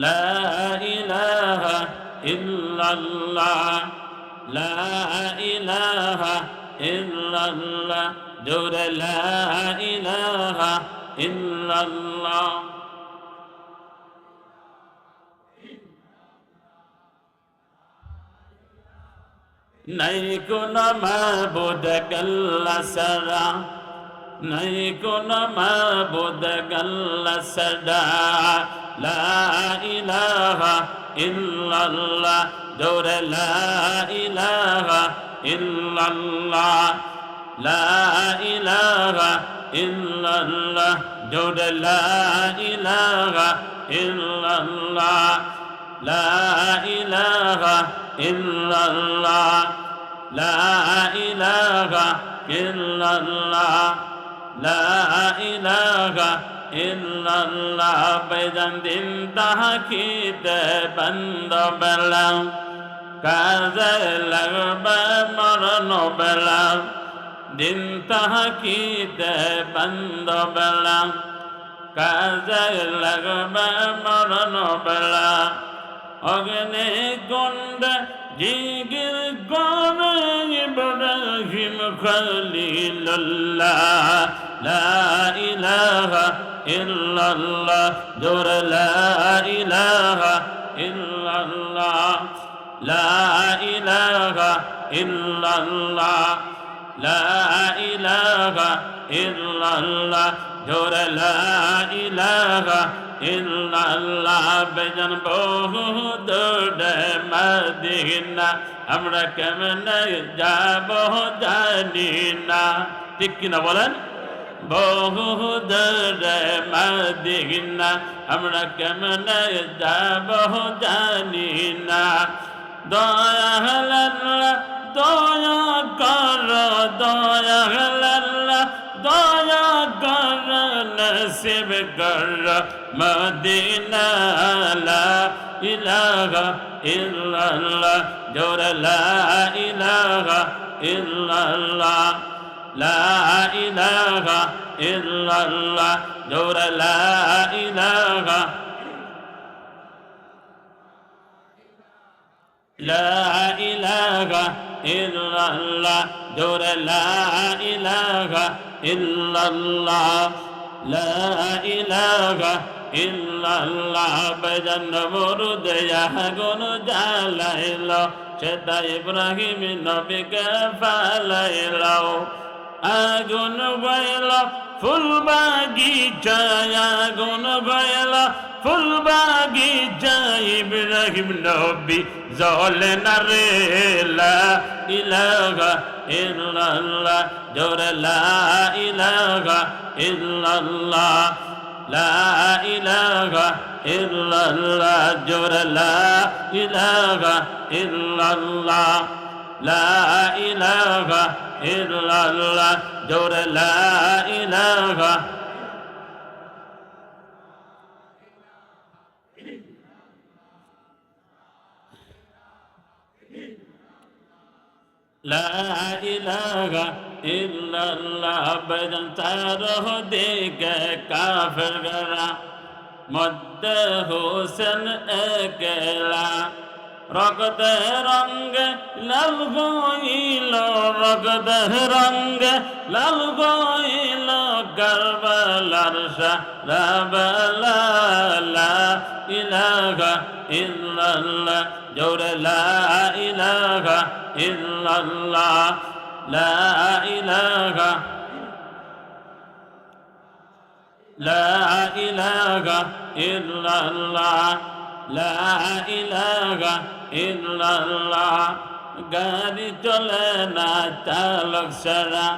لا إله إلا الله لا إله إلا الله جور لا إله إلا الله নাই কোন মাবুদ কাল্লা সারা নাই কোন মাবুদ কাল্লা সারা লা ইলাহা ইল্লাল্লাহ জোরে লা ইলাহা ইল্লাল্লাহ লা ইলাহা ইল্লাল্লাহ জোরে লা ইলাহা ইল্লাল্লাহ লা ইলাহা ইল্লাল্লাহ লা ইলাহা ইল্লাল্লাহ লা ইলাহা ইল্লাল্লাহ, বেজান দিন তাহাকিতে বন্ধ বেলাম কাজে লাগবে মরণ বেলাম দিন তাহাকিতে বন্ধ বেলাম কাজে লাগবে মরণ বেলা। অগ্নি গন্ড জিগির গরে ইব্রাহিম খলিলুল্লাহ। লা ইলাহা ইল্লাল্লাহ, জোর লা ইলাহা ইল্লাল্লাহ, লা ইলাহা ইল্লাল্লাহ, লা ইলাহা ইল্লাল্লাহ, জোর লা ইলাহা ইল্লাল্লাহ। বেজন বহু দূরে মদিনা, আমরা কেমনে যাব জানি না। ঠিক কিনা বলেন? বহু দূরে মদিনা আমরা কেমনে যাব জানি না। দয়া আল্লাহ দয়া কর দয়া আল্লাহ দয়া কর, নসিব কর। মদিনা ইলাহা ইল্লাল্লাহ, জোর লা ইলাহা ইল্লাল্লাহ। لا إله إلا الله. دور لا إله. لا إله إلا الله. دور لا إله إلا الله. لا إله إلا الله. بدن مرد يا غن إلا شد إبراهيم نبيك فالا إلا আগুন গয়ল ফুল বাগিচায় আগুন গয়ল ফুল বাগিচায় ইব্রাহিম নবী জলে না রে লা ইলাহা ইল্লাল্লাহ, জোরে লা ইলাহা ইল্লাল্লাহ, লা ইলাহা ইল্লাল্লাহ, জোরে লা ইলাহা ইল্লাল্লাহ। لا إله إلا الله. دور لا إله. لا إله إلا الله. بدن تاره ديك كافر غرا مد حسن اكلا. রগদ রঙ্গ লাল গইল রগদ রঙ্গ লাল গইল গরবলার শাহবালা ইলাহা ইল্লাল্লাহ জোর লা ইলাহা ইল্লাল্লাহ লা ইলাহা لا إله إلا الله লা ইলাহা ইল্লাল্লাহ। গাড়ি চলে না, চালক সারা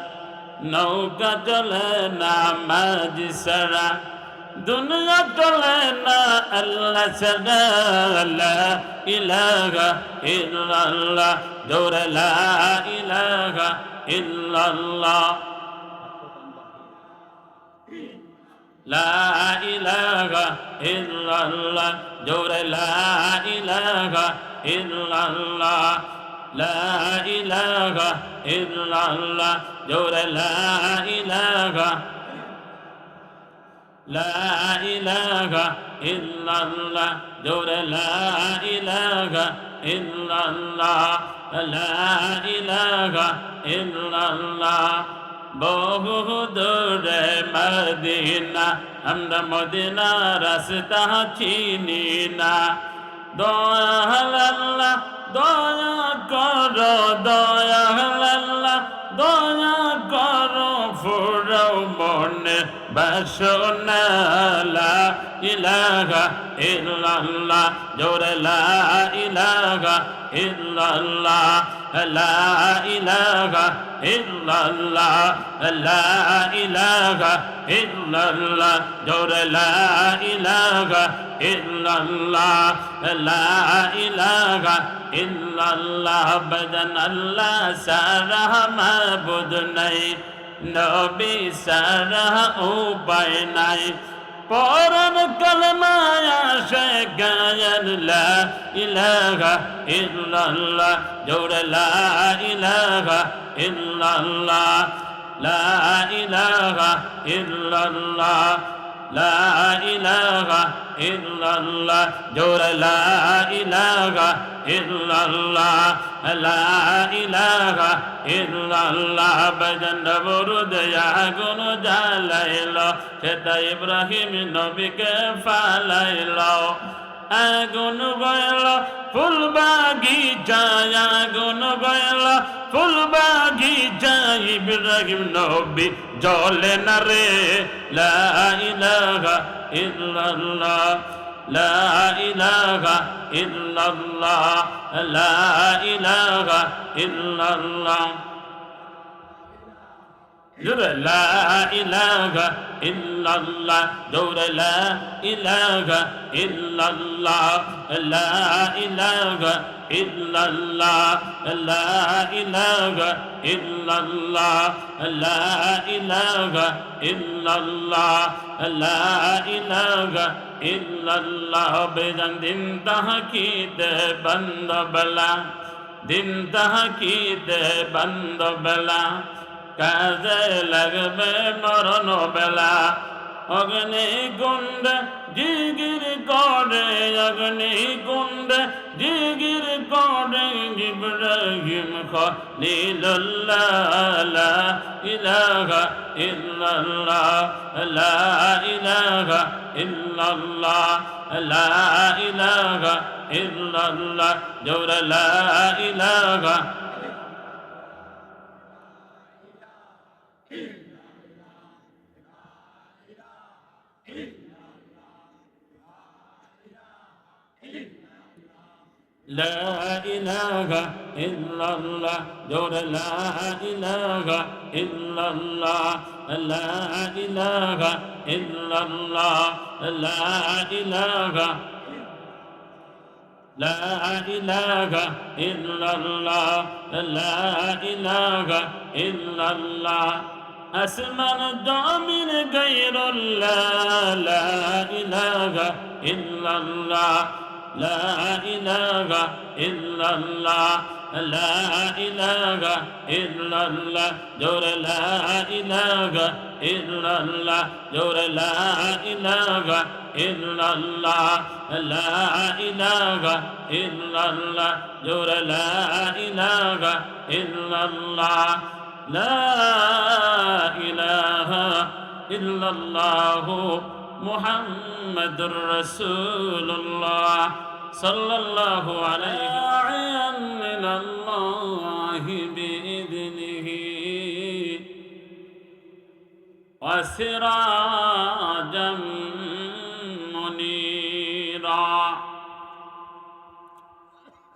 নৌকা চলে না, মাঝি সারা দুনিয়া চলে না, আল্লাহ সারা লা ইলাহা ইল্লাল্লাহ। দৌড় লা ইলাহা ইল্লাল্লাহ। لا إله إلا الله جور لا إله إلا الله لا إله إلا الله جور لا إله لا إله إلا الله جور لا إله إلا الله لا إله إلا الله বহু দূরে মদিনা, আমরা মদিনা রাস্তা চিনি না। দয়াল্লাহ দয়া কর দয়াল্লাহ দয়া কর ফুল বাসনা লা ইলাহা ইল্লাল্লাহ, জোরে লা ইলাহা ইল্লাল্লাহ, লা ইলাহা ইল্লাল্লাহ, লা ইলাহা ইল্লাল্লাহ, জোরে লা ইলাহা ইল্লাল্লাহ, লা ইলাহা ইল্লাল্লাহ, বদন আল্লাহ সারা মাবুদ নাই। নবী সারা উপায় নাই। পরম কলমায় আসে গায়ন লা ইলাহা ইল্লাল্লাহ, জোরে লা ইলাহা ইল্লাল্লাহ, লা ইলাহা ইল্লাল্লাহ, লা ইলাহা ইল্লাল্লাহ, জোরে লা ইলাহা ইল্লাল্লাহ, লা ইলাহা ইল্লাল্লাহ বজন বরুদ আগুন জ্বালাইল সেটা ইব্রাহিম নবীকে ফালাইল। আগুন গয়ল ফুল বাগিচায় আগুন গয়ল ফুল বাগিচায় ইব্রাহিম নবী জলে না রে। লা ইলাহা ইল্লাল্লাহ লা ইলাহা ইল্লাল্লাহ লা ইলাহা ইল্লাল্লাহ। জোরে লা ইলাহা ইল্লাল্লাহ জোরে লা ইলাহা ইল্লাল্লাহ লা ইলাহা ইল্লাল্লাহ লা ইলাহা ইল্লাল্লাহ লা ইলাহা ইল্লাল্লাহ লা ইলাহা ইল্লাল্লাহ বেজান দিন তাহকিতে বন্ধ বলা দিন তাহকিতে বন্ধ বলা কাজে লাগবে মরণ বেলা। অগ্নি গুন্ড জিগির করে, অগ্নি গুন্ড জিগির করে, ইব্রাহিম খলিলুল্লাহ ইলাহা ইল্লাল্লাহ, লা ইলাহা ইল্লাল্লাহ, লা ইলাহা ইল্লাল্লাহ, জোর লা ইলাহা لا إله إلا الله. جور لا إله إلا الله. لا إله إلا الله. لا إله لا إله إلا الله. لا إله إلا الله. أسمن دامن غير الله. لا إله إلا الله. لا إله إلا الله. لا إله إلا الله. جور لا إله إلا الله. جور لا إله إلا الله. لا إله إلا الله. جور لا إله إلا الله. لا إله إلا الله. محمد رسول الله صلى الله عليه داعيا من الله بإذنه. وسراجا منيرا.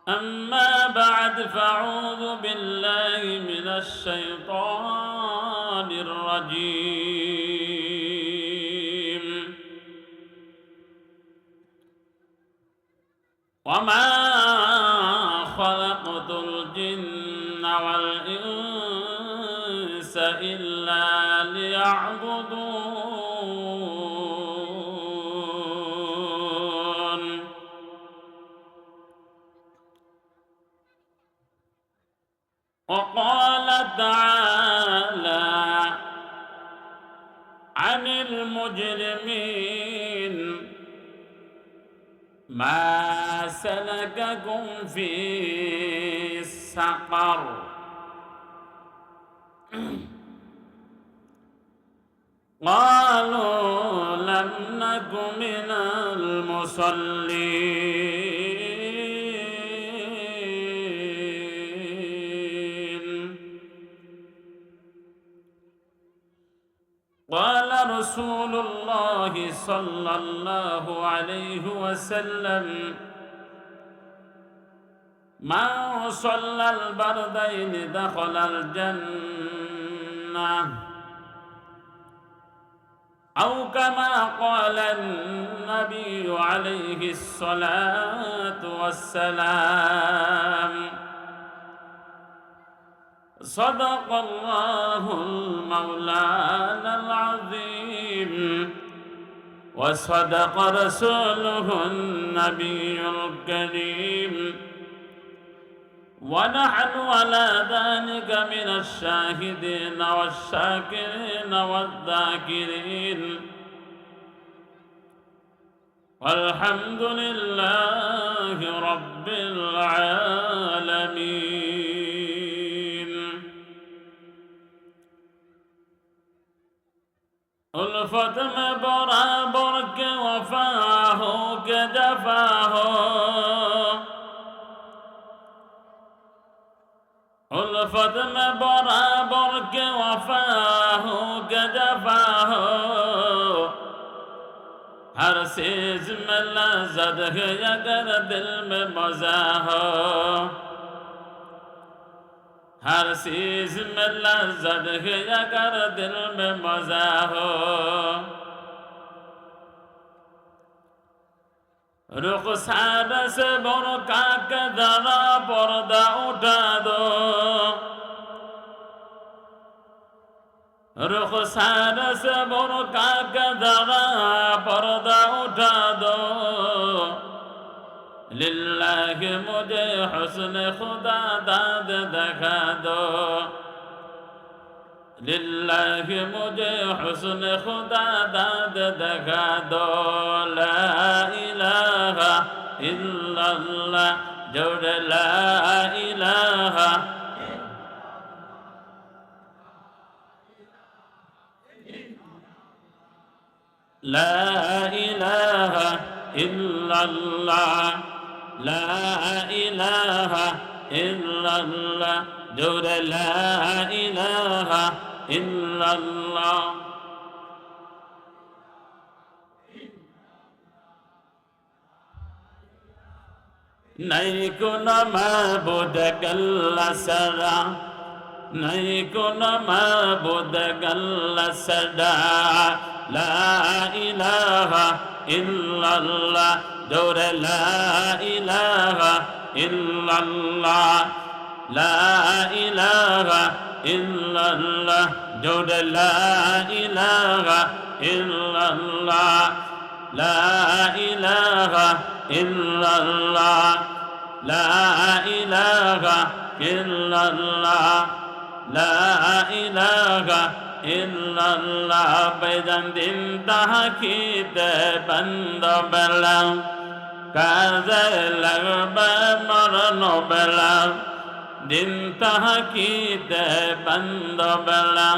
أما بعد فأعوذ بالله من الشيطان الرجيم. وما خلقت الجن والإنس إلا ليعبدون وقال تعالى عن المجرمين ما سلككم في سقر قالوا لم نك من المصلين. قال رسول الله صلى الله عليه وسلم. من صلى البردين دخل الجنة. أو كما قال النبي عليه الصلاة والسلام. صدق الله المولانا العظيم. وصدق رسوله النبي الكريم. ونحن على ذلك من الشاهدين والشاكرين والذاكرين. والحمد لله رب العالمين. الفت میں برابر کے وفا ہو کے جفا ہو الفت میں برابر کے وفا ہو کے جفا ہو ہر چیز میں لذت ہے اگر دل میں مزہ ہو ہر چیز میں لذت ہے اگر دل میں مزہ ہو رخسار سے برو کاک ذرا پردہ اٹھا دو رخسار سے برو کاک ذرا پردہ اٹھا دو লিল্লাহ মুজে হসনে খুদা দাদ দেখা দো। লিল্লাহ মুজে হসনে খুদা দাদ দেখা দো। লা ইলাহা ইল্লাল্লাহ, জোরে লা ইলাহা লা ইলাহা إلا লা ইলাহা ইল্লাল্লাহ, জোরে লা ইলাহা ইল্লাল্লাহ। নাই কোন মাবুদ গল্লা সারা নাই কোন মাবুদ গল্লা সদা। লা ইলাহা ইল্লাল্লাহ دور لا إله إلا الله. لا إله إلا الله. دور لا إله إلا الله. لا إله إلا الله. لا إله إلا الله. لا إله ইল্লাল্লাহ বেজান দিন তাহাকিতে বন্ধ বেলা কাজে লাগবে মরণ বেলা দিন তাহাকিতে বন্ধ বেলা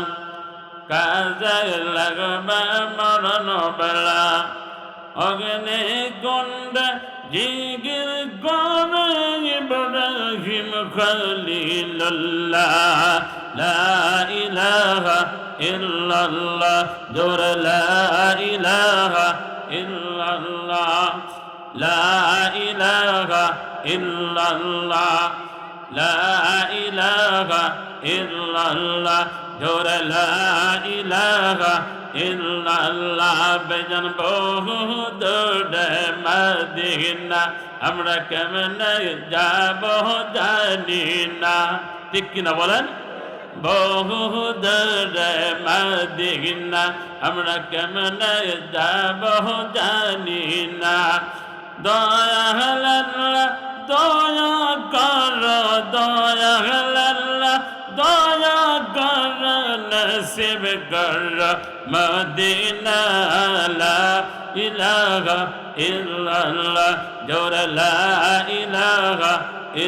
কাজে লাগবে মরণ বেলা অগ্নি গন্ড জিগির গরে ইব্রাহিম খলিলুল্লাহ। লা ইলাহা ইল্লাল্লাহ, জোর লা ইলাহা ইল্লাল্লাহ, লা ইলাহা ইল্লাল্লাহ, লা ইলাহা ইল্লাল্লাহ, জোর লা ইলাহা ইল্লাল্লাহ। বেজন বহু দূরে মদিনা, আমরা কেমনে যাব জানি না। ঠিক কিনা বলেন? বহু দূরে মদিনা আমরা কেমনে যাব জানি না। দয়া আল্লাহ দয়া কর, দয়া আল্লাহ দয়া কর, নসিব কর মদিনা ইলাহা ইল্লাল্লাহ, জোর লা ইলাহা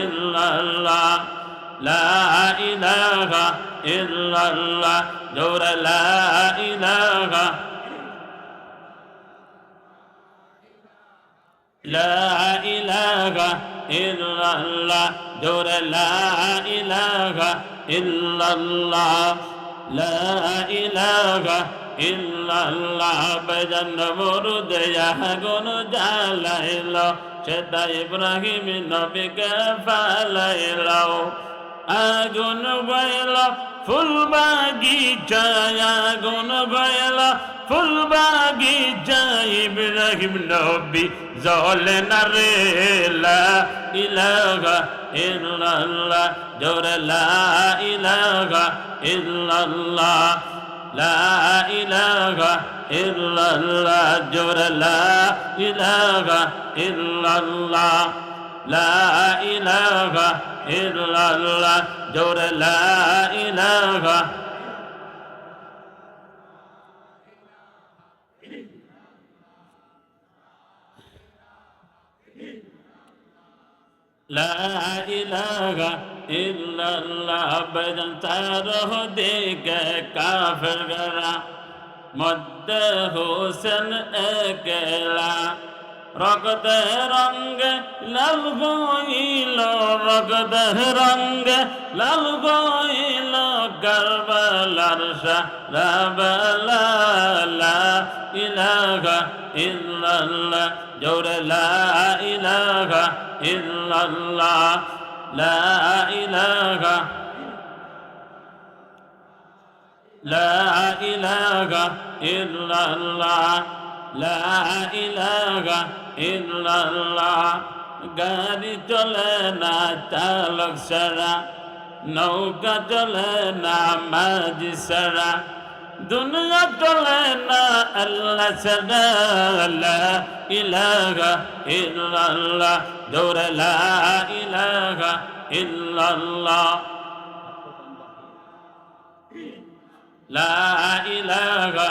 ইল্লাল্লাহ। لا إله إلا الله. دور لا إله. لا إله إلا الله. دور لا إله إلا الله. لا إله إلا الله. بدن مرد يا هجون جالا إلا شد إبراهيم نبيك كفالا إلا আগুন বইল, ফুল বাগিচায় আগুন বইল, ফুল বাগিচায় ইব্রাহিম নবী জলে না রে লা ইলাহা ইল্লাল্লাহ, জোরে লা ইলাহা ইল্লাল্লাহ, লা ইলাহা ইল্লাল্লাহ, জোরে লা ইল্লাল্লাহ। লা ইলাহা ইল্লাল্লাহ, জোরে লা ইলাহা। লা ইলাহা ইল্লাল্লাহ, বদন তার দেখে কাফের গরা মদ্দ হোসেন একলা। রগদে রঙ্গে লাল বইল, রগদে রঙ্গে লাল বইল, গরবলার সারবলা ইলাহা ইল্লাল্লাহ, জোরে লা ইলাহা ইল্লাল্লাহ, লা ইলাহা লা ইলাহা ইল্লাল্লাহ, লা ইলাহা ইল্লাল্লাহ, গাড়ি চলে না চালক সারা নৌকা চলে না, মাঝি সারা দুনিয়া চলে না, আল্লাহ সারা ইলাহা ইল্লাল্লাহ, দৌড় লা ইলাহা ইল্লাল্লাহ। লা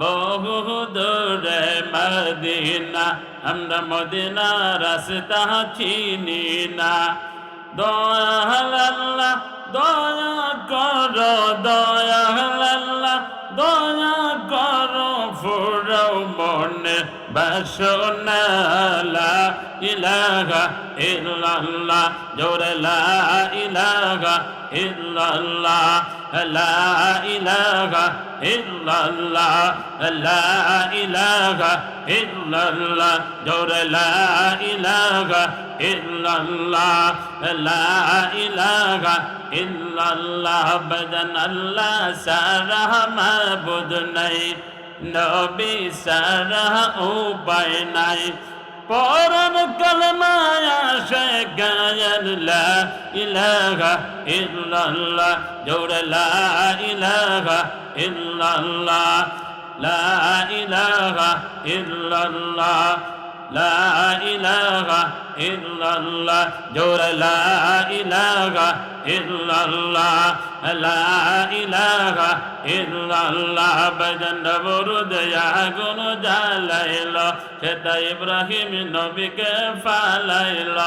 বহুদূরে মদিনা, আমরা মদিনা রাস্তা চিনি না। দয়াল্লা দয়া কর দয়াল্লা দয়া কর, ফুরাও মনে। বাসনা লা ইলাহা ইল্লাল্লাহ, জোরে লা ইলাহা ইল্লাল্লাহ, লা ইলাহা ইল্লাল্লাহ, লা ইলাহা ইল্লাল্লাহ, জোরে লা ইলাহা ইল্লাল্লাহ, লা ইলাহা ইল্লাল্লাহ, বদন আল্লাহ, সারা মাবুদ নবী সারা উপায় নাই। পরম কলমায় আসে গায়ন লা ইলাহা ইল্লাল্লাহ, জোরে লা ইলাহা ইল্লাল্লাহ, লা ইলাহা ইল্লাল্লাহ, লা ইলাহা ইল্লাল্লাহ, জোরে লা ইলাহা ইল্লাল্লাহ, লা ইলাহা ইল্লাল্লাহ বজন বরুদ আগুন জ্বালাইল সেটা ইব্রাহিম নবীকে ফালাইল।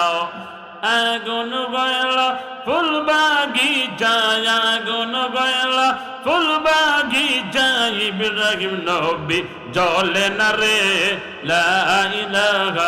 আগুন গয়ল ফুল বাগিচায় আগুন গয়ল ফুল বাগিচায় ইব্রাহিম নবী জলে না রে, লা ইলাহা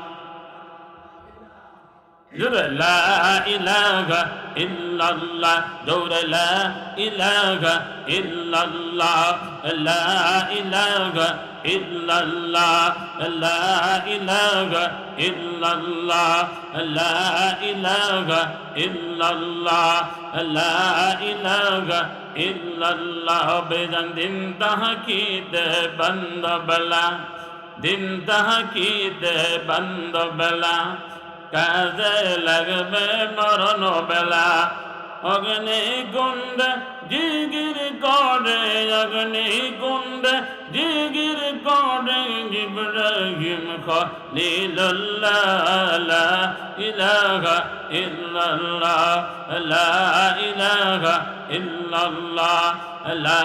জোরে লা ইলাহা ইল্লাল্লাহ জোরে লা ইলাহা ইল্লাল্লাহ লা ইলাহা ইল্লাল্লাহ লা ইলাহা ইল্লাল্লাহ লা ইলাহা ইল্লাল্লাহ লা ইলাহা ইল্লাল্লাহ বেজান দিন তাহকিতে বন্ধ বলা দিন তাহকিতে বন্ধ বলা কাজে লাগবে মরণ বেলা। অগ্নি কুণ্ড জিগির করে, অগ্নি কুণ্ড জিগির করে, ইব্রাহিম খলিলুল্লাহ, ইলাহা ইল্লাল্লাহ, লা ইলাহা ইল্লাল্লাহ, লা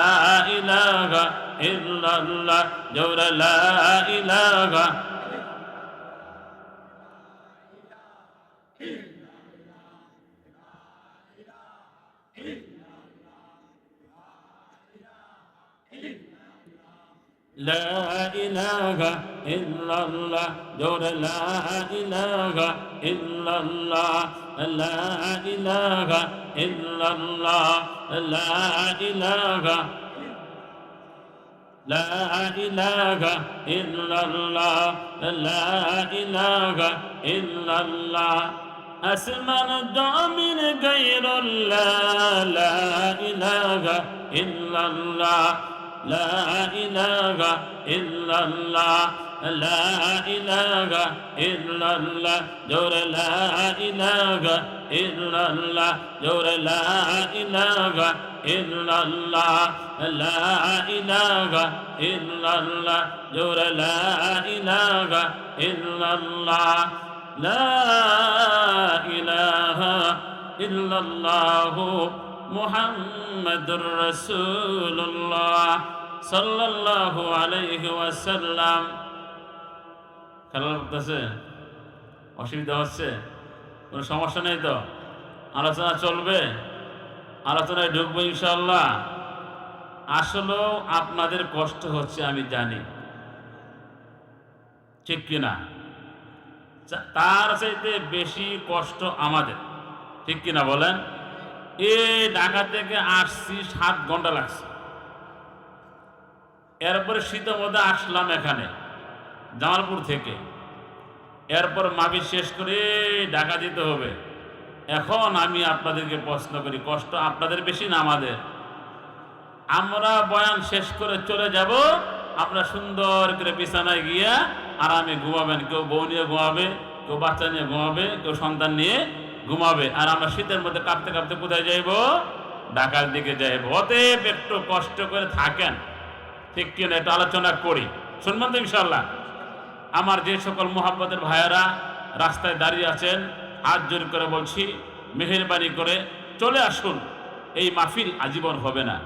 জোর লা لا إله إلا الله جور لا إله إلا الله لا إله إلا الله لا إله لا إله إلا الله لا إله إلا الله أسمن من غير الله. لا إله إلا الله لا إله إلا الله. لا إله إلا الله. جور لا إله إلا الله. جور لا إله إلا الله. لا إله إلا الله. جور لا إله إلا الله. لا إله إلا الله. মুহাম্মদুর রসুল্লাহ সাল্লাল্লাহু আলাইহি ওয়াসাল্লাম। খেলা করতেছে অসুবিধা হচ্ছে, কোনো সমস্যা নেই তো? আলোচনা চলবে, আলোচনায় ঢুকবো ইনশাল্লাহ আসলেও আপনাদের কষ্ট হচ্ছে আমি জানি। ঠিক কিনা? তার চাইতে বেশি কষ্ট আমাদের। ঠিক কিনা বলেন? এই ঢাকা থেকে আসছি সাত ঘণ্টা লাগছে। এরপরে মধ্যে আসলাম এখানে, জামালপুর থেকে। এরপর মাবি শেষ করে ঢাকা দিতে হবে। এখন আমি আপনাদেরকে প্রশ্ন করি, কষ্ট আপনাদের বেশি না আমাদের? আমরা বয়ান শেষ করে চলে যাব আপনারা সুন্দর করে বিছানায় গিয়া আরামে ঘুমাবেন। কেউ বউ নিয়ে ঘুমাবে, কেউ বাচ্চা নিয়ে ঘুমাবে, কেউ সন্তান নিয়ে ঘুমাবে। আর আমরা শীতের মধ্যে কাঁপতে কাঁপতে কোথায় যাইব? ঢাকার দিকে যাইব। অতএব একটু কষ্ট করে থাকেন। ঠিক কিনা একটু আলোচনা করি। শুনবেন তো ইনশাল্লাহ আমার যে সকল মোহাম্মতের ভাইয়েরা রাস্তায় দাঁড়িয়ে আছেন, হাত জোর করে বলছি, মেহেরবানি করে চলে আসুন। এই মাহফিল আজীবন হবে না।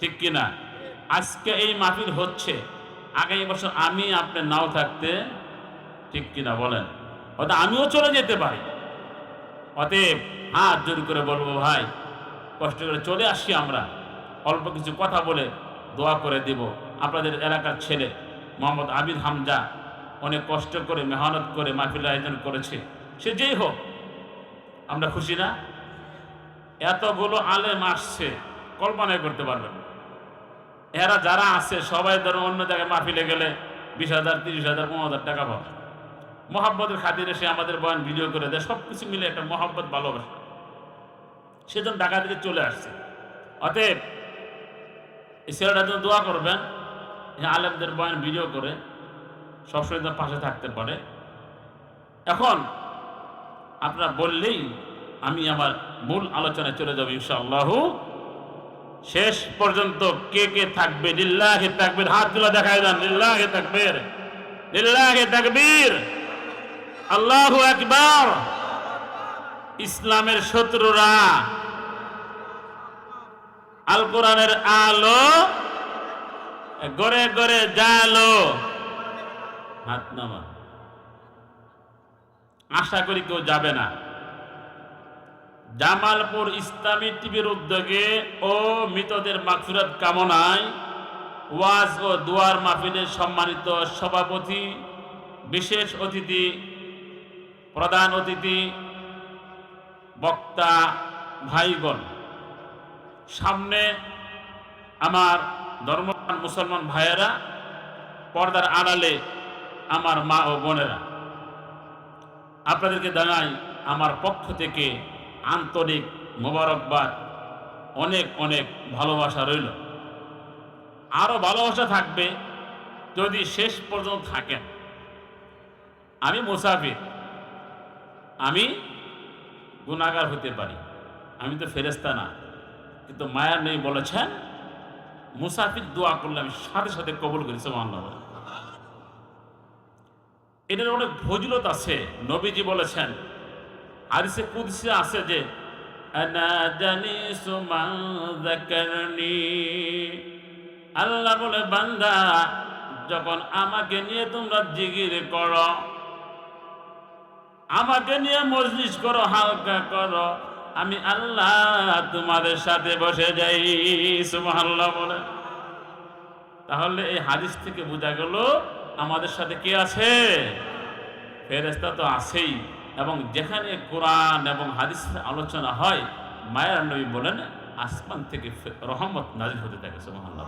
ঠিক কিনা? আজকে এই মাহফিল হচ্ছে। আগামী বছর আমি আপনি নাও থাকতে ঠিক কিনা বলেন? অর্থাৎ আমিও চলে যেতে পারি। অতএব হাত জোর করে বলব, ভাই, কষ্ট করে চলে আসি আমরা। অল্প কিছু কথা বলে দোয়া করে দিব আপনাদের এলাকার ছেলে, মোহাম্মদ আবিদ হামজা। অনেক কষ্ট করে, মেহনত করে মাহফিল আয়োজন করেছে। সে যেই হোক, আমরা খুশি না? এতগুলো আলেম আসছে, কল্পনাই করতে পারবেন। এরা যারা আছে, সবাই ধরো অন্য জায়গায় মাহফিলে গেলে বিশ হাজার, তিরিশ হাজার, পনেরো হাজার টাকা পাবে। মহাব্বতের খাতিরে সে আমাদের বয়ান ভিডিও করে দেয়। সব কিছু মিলে একটা মহাব্বত, ভালোবাসা। সেজন্য ঢাকা থেকে চলে আসছে, অতএব এই জন্য দোয়া করবেন আলেমদের বয়ান ভিডিও করে, সবসময় তার পাশে থাকতে পারে। এখন আপনারা বললেই আমি আমার মূল আলোচনায় চলে যাব ইনশাআল্লাহ। শেষ পর্যন্ত কে কে থাকবে? লিল্লাহে থাকবে হাত তুলে দেখায় দেন। লিল্লাহে তাকবীর। লিল্লাহে তাকবীর। আল্লাহু আকবার। ইসলামের শত্রুরা আল কোরআনের আলো গড়ে গড়ে জালো হাত নামা। আশা করি কেউ যাবে না। জামালপুর ইসলামী টিভির উদ্যোগে ও মৃতদের মাগফিরাত কামনায় ওয়াজ ও দুয়ার মাহফিলের সম্মানিত সভাপতি, বিশেষ অতিথি প্রধান অতিথি, বক্তা, ভাইগণ। সামনে আমার ধর্মপ্রাণ মুসলমান ভাইয়েরা, পর্দার আড়ালে আমার মা ও বোনেরা। আপনাদেরকে জানাই, আমার পক্ষ থেকে আন্তরিক মোবারকবাদ, অনেক অনেক ভালোবাসা রইল। আরও ভালোবাসা থাকবে যদি শেষ পর্যন্ত থাকেন। আমি মুসাফির। আমি গুণাগার হতে পারি। আমি তো ফেরেস্তা না। কিন্তু মায়ার নেই বলেছেন, মুসাফির দোয়া করলে আমি সাথে সাথে কবল করি, সুবহানাল্লাহ। এটার অনেক ফজিলত আছে। নবীজি বলেছেন, হাদিসে কুদসে আছে যে আল্লাহ বলে, বান্দা, যখন আমাকে নিয়ে তোমরা জিগির করো আমাকে নিয়ে মজলিস করো, হালকা করো। আমি আল্লাহ তোমাদের সাথে বসে যাই, সুবহানাল্লাহ বলে। তাহলে এই হাদিস থেকে বোঝা গেল, আমাদের সাথে কে আছে? ফেরেস্তা তো আছেই। এবং যেখানে কোরআন এবং হাদিস আলোচনা হয়, মায়ের নবী বলেন, আসমান থেকে রহমত নাজিল হতে থাকে, সুবহানাল্লাহ।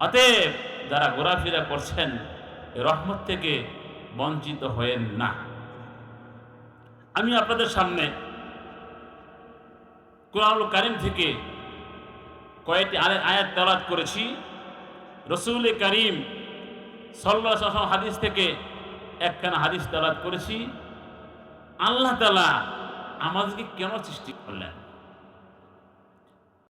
অতএব যারা ঘোরাফেরা করছেন রহমত থেকে বঞ্চিত হয়েন না। আমি আপনাদের সামনে কোরআনুল কারিম থেকে কয়েকটি আয়াত তালাত করেছি। রসুল করিম সল্লা সাল্লাম হাদিস থেকে একখানা হাদিস তালাত করেছি। আল্লাহ তালা আমাদেরকে কেন সৃষ্টি করলেন?